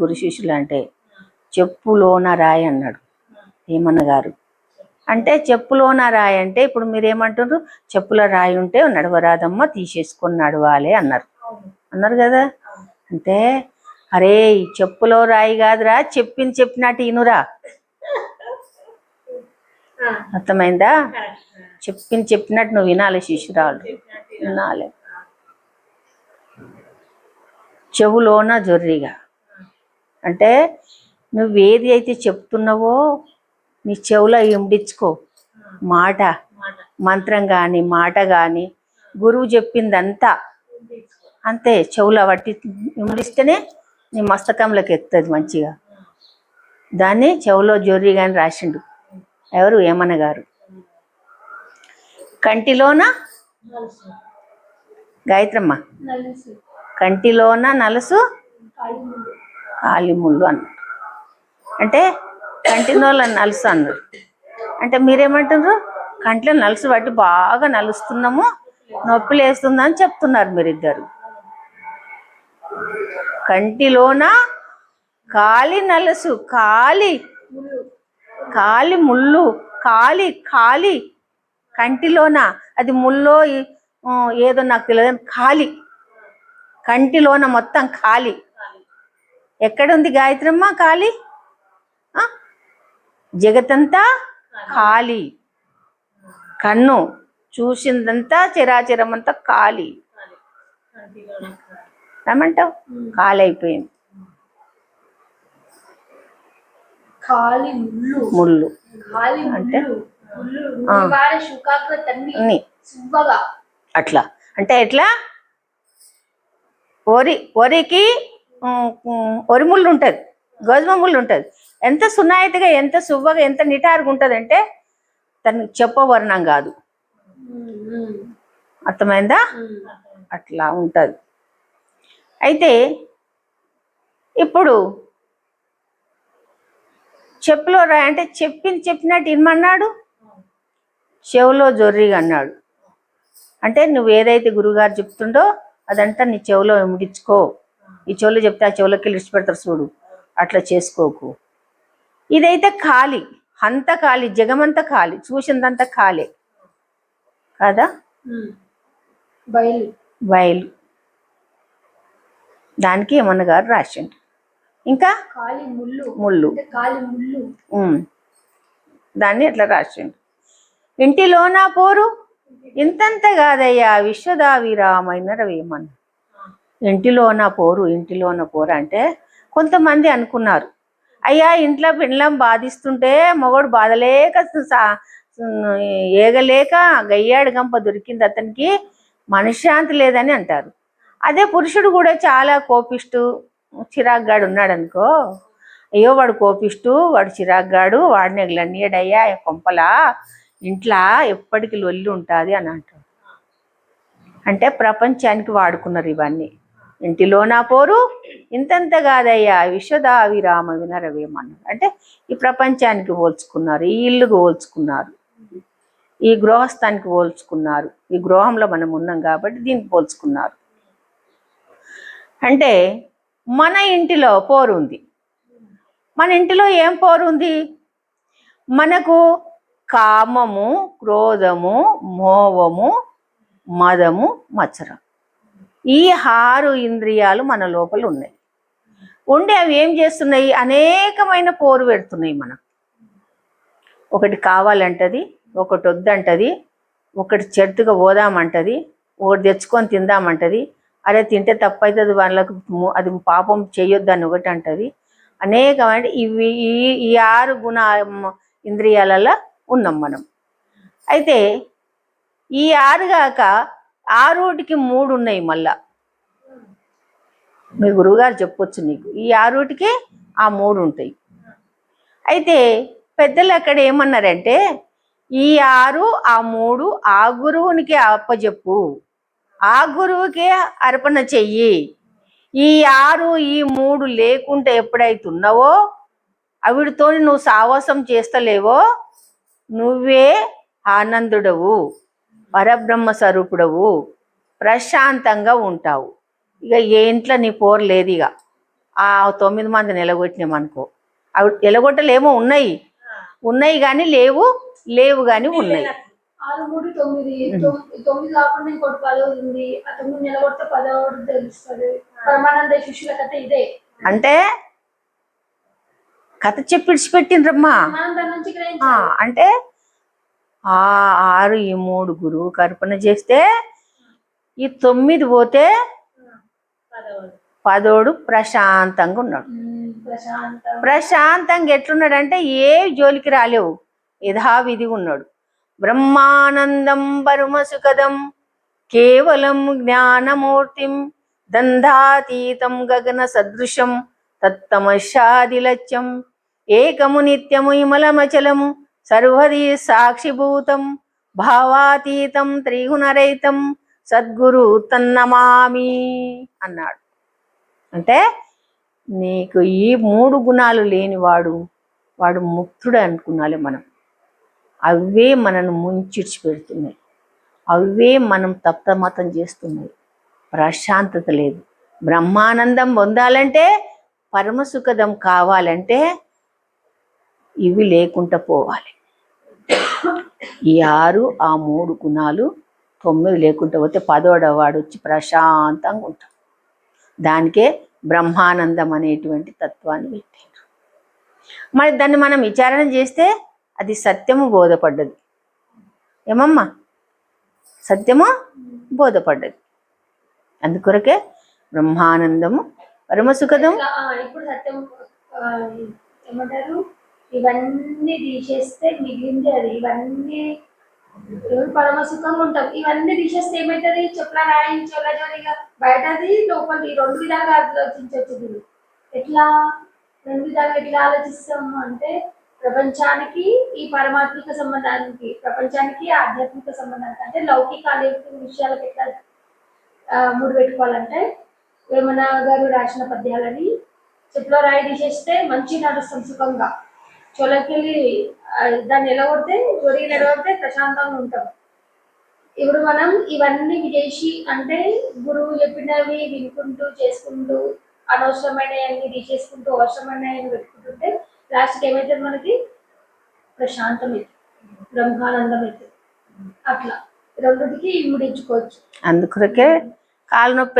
గురు శిష్యులు అంటే చెప్పులోన రాయి అన్నాడు ఏమన్న గారు. అంటే చెప్పులోన రాయి అంటే ఇప్పుడు మీరు ఏమంటున్నారు చెప్పుల రాయి ఉంటే నడవరాదమ్మ తీసేసుకొని నడవాలి అన్నారు. అన్నారు కదా? అంటే అరే చెప్పులో రాయి కాదురా చెప్పింది చెప్పినట్టు ఇనురా. అర్థమైందా? చెప్పింది చెప్పినట్టు నువ్వు వినాలి శిష్యురాలు. వినాలి. చెవులోన జొర్రిగా. అంటే నువ్వు ఏది అయితే చెప్తున్నావో నీ చెవులో ఇమిడించుకో మాట. మంత్రం కానీ మాట కానీ గురువు చెప్పిందంతా అంతే చెవులో పట్టి ఇమిడిస్తేనే నీ మస్తకంలోకి ఎక్కుతుంది మంచిగా. దాన్ని చెవులో జొర్రి కానీ రాసిండు. ఎవరు? ఏమన్న గారు. కంటిలోన గాయత్రమ్మ. కంటిలోన నలుసు కాలిముళ్ళు అన్నారు అంటే కంటిలోన నలుసు అన్నారు. అంటే మీరేమంటున్నారు? కంట్లో నలుసు పట్టి బాగా నలుస్తున్నాము నొప్పి లేస్తుందని చెప్తున్నారు మీరిద్దరు. కంటిలోన కాలి నలుసు కాలి కాలి ముళ్ళు కాలి కాలి కంటిలోన. అది ముల్లో ఏదో నాకు తెలియదు ఖాళీ కంటిలోన మొత్తం ఖాళీ ఎక్కడుంది గాయత్రమ్మ? ఖాళీ? జగతంతా ఖాళీ. కన్ను చూసిందంతా చిరాచిరమంతా ఖాళీ. ఏమంటావు ఖాళీ అయిపోయింది ముళ్ళు. అంటే? అట్లా. అంటే ఎట్లా? వరి వరికి ఉమ్, ఉమ్, వరి ముళ్ళు ఉంటుంది గోధుమ ముళ్ళు ఉంటుంది. ఎంత సున్నాయితీగా ఎంత సువ్వగా ఎంత నిటారుగా ఉంటుంది అంటే తనకి చెప్పవర్ణం కాదు. అర్థమైందా? అట్లా ఉంటుంది. అయితే ఇప్పుడు చెప్పులో రా అంటే చెప్పింది చెప్పినట్టు ఇమ్మన్నాడు? చెవులో జొర్రిగా అన్నాడు. అంటే నువ్వు ఏదైతే గురువుగారు చెప్తుండో అదంతా నీ చెవులో ముడించుకో ఈ చెవులో చెప్తే ఆ చెవులోకి లిస్ట్ పెడతారు చూడు. అట్లా చేసుకోకు. ఇదైతే ఖాళీ. అంత ఖాళీ. జగమంతా ఖాళీ. చూసిందంతా ఖాళీ. కాదా? బయలు. బయలు. దానికి ఏమన్న గారు రాసిండు. ఇంకా? ముళ్ళు. దాన్ని అట్లా రాసిండు. ఇంటిలోనా పోరు? ఇంతంత కాదయ్యా. విశ్వదావిరామైన రవేమన్న ఇంటిలోన పోరు ఇంటిలోన పోరు అంటే కొంతమంది అనుకున్నారు. అయ్యా ఇంట్లో పెండ్లం బాధిస్తుంటే మొగడు బాధలేక సా- ఏగలేక గయ్యాడు గంప దొరికింది అతనికి మనశ్శాంతి లేదని అంటారు. అదే పురుషుడు కూడా చాలా కోపిస్తూ చిరాగ్గాడు ఉన్నాడు అనుకో అయ్యో వాడు కోపిస్తూ వాడు చిరాగ్గాడు వాడిని ఎగలన్నీయడయ్యా కొంపలా ఇంట్లో ఎప్పటికి లొల్లి ఉంటుంది అని అంటాడు. అంటే ప్రపంచానికి వాడుకున్నారు ఇవన్నీ. ఇంటిలో నా పోరు ఇంతంత కాదయ్యా విశ్వదావిరామ వినరవేమన్నారు. అంటే ఈ ప్రపంచానికి పోల్చుకున్నారు ఈ ఇల్లుకు పోల్చుకున్నారు ఈ గృహస్థానికి పోల్చుకున్నారు ఈ గృహంలో మనం ఉన్నాం కాబట్టి దీనికి పోల్చుకున్నారు. అంటే మన ఇంటిలో పోరు ఉంది. మన ఇంటిలో ఏం పోరు ఉంది? మనకు కామము క్రోధము మోహము మదము మత్సరం. ఈ ఆరు ఇంద్రియాలు మన లోపల ఉన్నాయి. ఉండి అవి ఏం చేస్తున్నాయి? అనేకమైన పోరు పెడుతున్నాయి మనం ఒకటి కావాలంటది ఒకటి వద్దంటది ఒకటి చెట్టుగా పోదామంటది ఒకటి తెచ్చుకొని తిందామంటది అరే తింటే తప్పవుతుంది వాళ్ళకు అది పాపం చేయొద్దని ఒకటి అంటది అనేకమైన ఇవి ఈ ఈ ఆరు గుణ ఇంద్రియాలలో ఉన్నాం మనం. అయితే ఈ ఆరు కాక ఆరుటికి మూడు ఉన్నాయి మళ్ళా. మీ గురువుగారు చెప్పొచ్చు నీకు. ఈ ఆరుటికి ఆ మూడు ఉంటాయి. అయితే పెద్దలు అక్కడ ఏమన్నారంటే ఈ ఆరు ఆ మూడు ఆ గురువునికి అప్పచెప్పు ఆ గురువుకే అర్పణ చెయ్యి. ఈ ఆరు ఈ మూడు లేకుంటే ఎప్పుడైతున్నావో అవిడితో నువ్వు సావాసం చేస్తలేవో నువ్వే ఆనందుడవు పరబ్రహ్మ స్వరూపుడవు ప్రశాంతంగా ఉంటావు. ఇక ఏ ఇంట్లో నీ పోరు లేదు ఇక. ఆ తొమ్మిది మందిని ఎలగొట్టినాం అనుకో. అవి ఎలగొట్టలేమో ఉన్నాయి. ఉన్నాయి కానీ లేవు లేవు కానీ ఉన్నాయి. ఆరు మూడు తొమ్మిది. తొమ్- తొమ్మిది కాకుండా ఇంకోటి పదోది ఉంది. ఆ తొమ్మిది నిలబడితే పదోడు తెలుస్తుంది. పరమానంద శిష్యుల కథ ఇదే. అంటే కథ చెప్పి విడిచిపెట్టిండ్రమ్మా. మనం దాని నుంచి ఆ, గ్రహించాలి అంటే ఆ ఆరు ఈ మూడు గురువు కల్పన చేస్తే ఈ తొమ్మిది పోతే పదోడు ప్రశాంతంగా ఉన్నాడు. ప్రశాంతంగా ఎట్లున్నాడంటే ఏ జోలికి రాలేవు. యథావిధిగా ఉన్నాడు. బ్రహ్మానందం పరమ సుఖదం కేవలం జ్ఞానమూర్తిం దంధాతీతం గగన సదృశం తత్తమశాదిలత్యం ఏకము నిత్యము ఇమలమచలము సర్వది సాక్షిభూతం భావాతీతం త్రిగుణరహితం సద్గురు తన్నమామి అన్నాడు. అంటే నీకు ఈ మూడు గుణాలు లేనివాడు వాడు ముక్తుడు అనుకున్నాలి మనం. అవే మనను ముంచిడిచి పెడుతున్నాయి అవే మనం తప్తమతం చేస్తున్నాయి. ప్రశాంతత లేదు. బ్రహ్మానందం పొందాలంటే పరమసుఖదం కావాలంటే ఇవి లేకుండా పోవాలి. ఈ ఆరు ఆ మూడు గుణాలు తొమ్మిది లేకుండా పోతే పదోడవాడు వచ్చి ప్రశాంతంగా ఉంటాడు. దానికే బ్రహ్మానందం అనేటువంటి తత్వాన్ని పెట్టారు మరి దాన్ని మనం విచారణ చేస్తే అది సత్యము బోధపడ్డది. ఏమమ్మా? సత్యము బోధపడ్డది. అందుకొరకే బ్రహ్మానందము పరమసుఖదం ఇప్పుడు సత్యం ఏమంటారు? ఇవన్నీ తీసేస్తే మిగిలింది అది. ఇవన్నీ రోజు పరమ సుఖంగా ఉంటాం ఇవన్నీ తీసేస్తే ఏమవుతుంది చెప్పుల రాయి చొల్లజోనిగా బయటది లోపల ఈ రెండు విధాలుగా ఆలోచించవచ్చు దీన్ని ఎట్లా? రెండు విధాలుగా ఎట్లా ఆలోచిస్తాము అంటే ప్రపంచానికి ఈ పరమాత్మిక సంబంధానికి ప్రపంచానికి ఆధ్యాత్మిక సంబంధానికి అంటే లౌకిక అలౌకిక విషయాలకు ఎట్లా ముడి పెట్టుకోవాలంటే వేమన గారు రాసిన పద్యాలని చెప్పులో రాయి తీసేస్తే మంచి నడుస్తాం సుఖంగా. చోలకెళ్ళి ఆ, దాన్ని ఎలగొడితే జొరిగి నిలబడితే ప్రశాంతంగా ఉంటాం. ఇప్పుడు మనం ఇవన్నీ చేసి అంటే గురువు చెప్పినవి వినుకుంటూ చేసుకుంటూ అనవసరమైనవన్నీ తీసేసుకుంటూ అవసరమైనవి పెట్టుకుంటుంటే లాస్ట్కి ఏమవుతుంది మనకి? ప్రశాంతం అవుతుంది బ్రహ్మానందం అవుతుంది అట్లా. రెండుకి ముడించుకోవచ్చు. అందుకొరకే కాలు నొప్పి